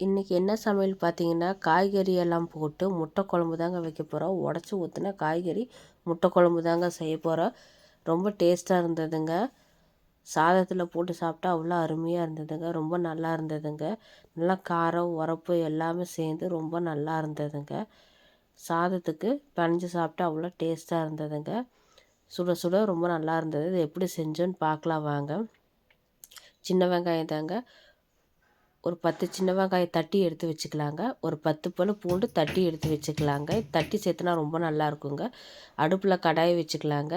இன்றைக்கி என்ன சமையல் பார்த்தீங்கன்னா காய்கறி எல்லாம் போட்டு முட்டை குழம்பு தாங்க வைக்க போகிறோம் உடச்சி ஊற்றின காய்கறி முட்டை குழம்பு தாங்க செய்ய போகிறோம் ரொம்ப டேஸ்ட்டாக இருந்ததுங்க. சாதத்தில் போட்டு சாப்பிட்டா அவ்வளோ அருமையாக இருந்ததுங்க. ரொம்ப நல்லா இருந்ததுங்க. நல்லா காரம் உரப்பு எல்லாமே சேர்ந்து ரொம்ப நல்லா இருந்ததுங்க. சாதத்துக்கு பனைஞ்சு சாப்பிட்டா அவ்வளோ டேஸ்ட்டாக இருந்ததுங்க. சுட சுட ரொம்ப நல்லா இருந்தது. இது எப்படி செஞ்சோன்னு பார்க்கலாம் வாங்க. சின்ன வெங்காயம் தாங்க. ஒரு பத்து சின்ன வெங்காயம் தட்டி எடுத்து வச்சுக்கலாங்க. ஒரு பத்து பல் பூண்டு தட்டி எடுத்து வச்சுக்கலாங்க. தட்டி சேர்த்துனா ரொம்ப நல்லா இருக்குங்க. அடுப்பில் கடாயை வச்சுக்கலாங்க.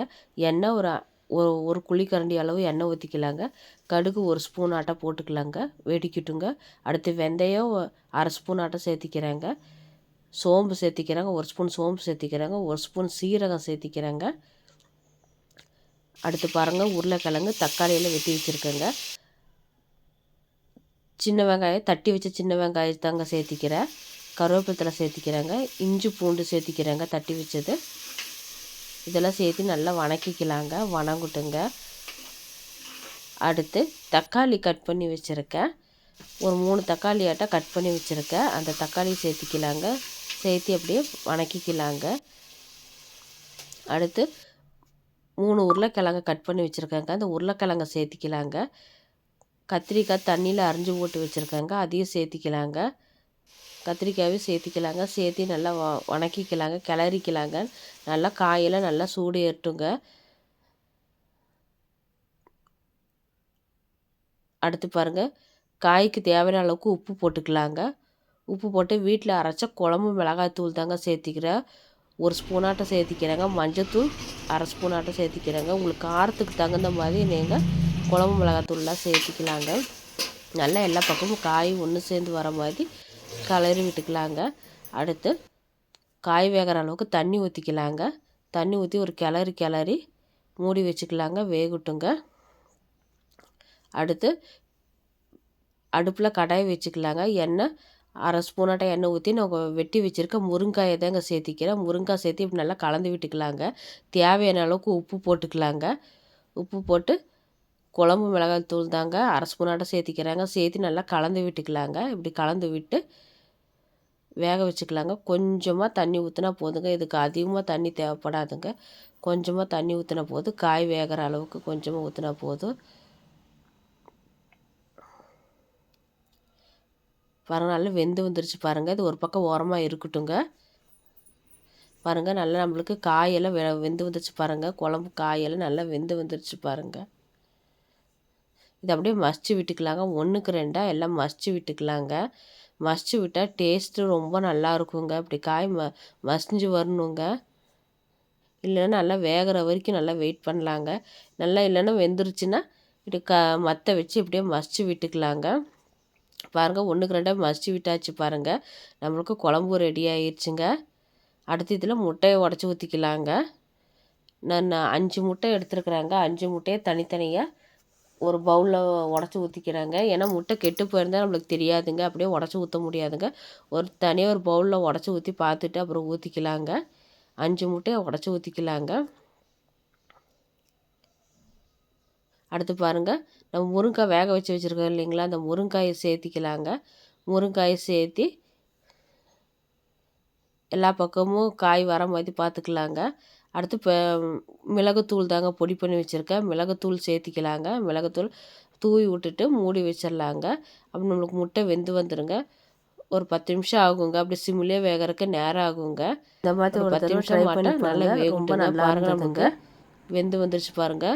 எண்ணெய் ஒரு ஒரு ஒரு குழிக்கரண்டி அளவு எண்ணெய் ஊற்றிக்கலாங்க கடுகு ஒரு ஸ்பூன் ஆட்டை போட்டுக்கலாங்க. வெடிக்கட்டுங்க. அடுத்து வெந்தயம் அரை ஸ்பூன் ஆட்டை சேர்த்திக்கிறாங்க. சோம்பு சேர்த்திக்கிறாங்க. ஒரு ஸ்பூன் சோம்பு சேர்த்திக்கிறாங்க. ஒரு ஸ்பூன் சீரகம் சேர்த்திக்கிறாங்க. அடுத்து பாருங்கள் உருளைக்கிழங்கு தக்காளியில் வெட்டி வச்சுருக்கேங்க. சின்ன வெங்காயம் தட்டி வச்ச சின்ன வெங்காயம் தாங்க சேர்த்திக்கிறேன். கருவேப்பிலை சேர்த்திக்கிறேங்க. இஞ்சி பூண்டு சேர்த்திக்கிறேங்க தட்டி வச்சது. இதெல்லாம் சேர்த்து நல்லா வணக்கிக்கலாங்க வணங்கட்டுங்க. அடுத்து தக்காளி கட் பண்ணி வச்சுருக்கேன். ஒரு மூணு தக்காளி ஆட்டம் கட் பண்ணி வச்சுருக்கேன். அந்த தக்காளி சேர்த்திக்கலாங்க. சேர்த்து அப்படியே வணக்கிக்கலாங்க. அடுத்து மூணு உருளைக்கிழங்கு கட் பண்ணி வச்சுருக்கேங்க. அந்த உருளைக்கிழங்கை சேர்த்திக்கலாங்க. கத்திரிக்காய் தண்ணியில் அரிஞ்சு போட்டு வச்சுருக்கேங்க. அதையும் சேர்த்திக்கலாங்க. கத்திரிக்காயும் சேர்த்திக்கலாங்க. சேர்த்தி நல்லா வ வணக்கிக்கலாங்க. கிளறிக்கலாங்க. நல்லா காயெல்லாம் நல்லா சூடு ஏற்றுங்க அடுத்து பாருங்கள் காய்க்கு தேவையான அளவுக்கு உப்பு போட்டுக்கலாங்க. உப்பு போட்டு வீட்டில் அரைச்ச குழம்பு மிளகாய் தூள் தாங்க சேர்த்திக்கிறேன். ஒரு ஸ்பூனாட்டம் சேர்த்திக்கிறேங்க. மஞ்சத்தூள் அரை ஸ்பூனாட்டம் சேர்த்திக்கிறேங்க. உங்களுக்கு காரத்துக்கு தகுந்த மாதிரி நீங்கள் குழம்பு மிளகாத்தூள்லாம் சேர்த்திக்கலாங்க. நல்லா எல்லா பக்கமும் காய் ஒன்று சேர்ந்து வர மாதிரி கலரி விட்டுக்கலாங்க. அடுத்து காய் வேகிற அளவுக்கு தண்ணி ஊற்றிக்கலாங்க தண்ணி ஊற்றி ஒரு கிளறி கிளறி மூடி வச்சுக்கலாங்க வேகட்டுங்க. அடுத்து அடுப்பில் கடாய் வச்சுக்கலாங்க. எண்ணெய் அரை ஸ்பூனாட்ட எண்ணெய் ஊற்றி நான் வெட்டி வச்சுருக்க முருங்காயை தாங்க சேர்த்திக்கிறேன். முருங்காய் சேர்த்து இப்படி நல்லா கலந்து விட்டுக்கலாங்க. தேவையான அளவுக்கு உப்பு போட்டுக்கலாங்க. உப்பு போட்டு குழம்பு மிளகாய் தூள் தாங்க. அரை ஸ்பூனாட்டம் சேர்த்திக்கிறாங்க சேர்த்து நல்லா கலந்து விட்டுக்கலாங்க. இப்படி கலந்து விட்டு வேக வச்சுக்கலாங்க. கொஞ்சமாக தண்ணி ஊற்றினா போதுங்க. இதுக்கு அதிகமாக தண்ணி தேவைப்படாதுங்க. கொஞ்சமாக தண்ணி ஊற்றினா போதும் காய் வேகிற அளவுக்கு கொஞ்சமாக ஊற்றினா போதும். பாருங்கள் நல்லா வெந்து வந்துருச்சு பாருங்கள் இது ஒரு பக்கம் ஓரமாக இருக்கட்டுங்க. பாருங்கள் நல்லா நம்மளுக்கு காயெல்லாம் வெ வெந்து வந்துருச்சு பாருங்கள் குழம்பு காயெல்லாம் நல்லா வெந்து வந்துருச்சு பாருங்கள் இதை அப்படியே மசிச்சு விட்டுக்கலாங்க. ஒன்றுக்கு ரெண்டாக எல்லாம் மசிச்சு விட்டுக்கலாங்க. மசிச்சு விட்டால் டேஸ்ட்டு ரொம்ப நல்லா இருக்குங்க. இப்படி காய் ம மசிஞ்சு வரணுங்க. இல்லைன்னா நல்லா வேகிற வரைக்கும் நல்லா வெயிட் பண்ணலாங்க. நல்லா இல்லைன்னா வெந்துருச்சுன்னா இப்படி க மற்ற வச்சு இப்படியே மசிச்சு விட்டுக்கலாங்க. பாருங்கள் ஒன்றுக்கு ரெண்டாக மசிச்சு விட்டாச்சு பாருங்கள் நம்மளுக்கு குழம்பு ரெடி ஆயிடுச்சுங்க அடுத்த இதில் முட்டையை உடச்சி ஊற்றிக்கலாங்க நான் அஞ்சு முட்டை எடுத்துருக்குறாங்க. அஞ்சு முட்டையை தனித்தனியாக ஒரு பவுலில் உடச்சி ஊற்றிக்கிறாங்க ஏன்னா முட்டை கெட்டு போயிருந்தால் நம்மளுக்கு தெரியாதுங்க. அப்படியே உடச்சி ஊற்ற முடியாதுங்க. ஒரு தனியாக ஒரு பவுலில் உடச்சி ஊற்றி பார்த்துட்டு அப்புறம் ஊற்றிக்கலாங்க அஞ்சு முட்டையை உடச்சி ஊற்றிக்கலாங்க அடுத்து பாருங்கள் நம்ம முருங்காய் வேக வச்சு வச்சுருக்கோம் இல்லைங்களா? அந்த முருங்காயை சேர்த்திக்கலாங்க. முருங்காயை சேர்த்தி எல்லா பக்கமும் காய் வர மாதிரி பார்த்துக்கலாங்க. அடுத்து இப்போ மிளகுத்தூள் தாங்க பொடி பண்ணி வச்சுருக்கேன். மிளகுத்தூள் சேர்த்திக்கலாங்க. மிளகுத்தூள் தூவி விட்டுட்டு மூடி வச்சிடலாங்க. அப்போ நம்மளுக்கு முட்டை வெந்து வந்துடுங்க ஒரு பத்து நிமிஷம் ஆகுங்க. அப்படி சிம்லேயே வேகிறதுக்கு நேரம் ஆகுங்க. இந்த மாதிரி ஒரு பத்து நிமிஷம் மாட்டா நல்லா வேகும் பாருங்க நமக்கு வெந்து வந்துருச்சு பாருங்கள்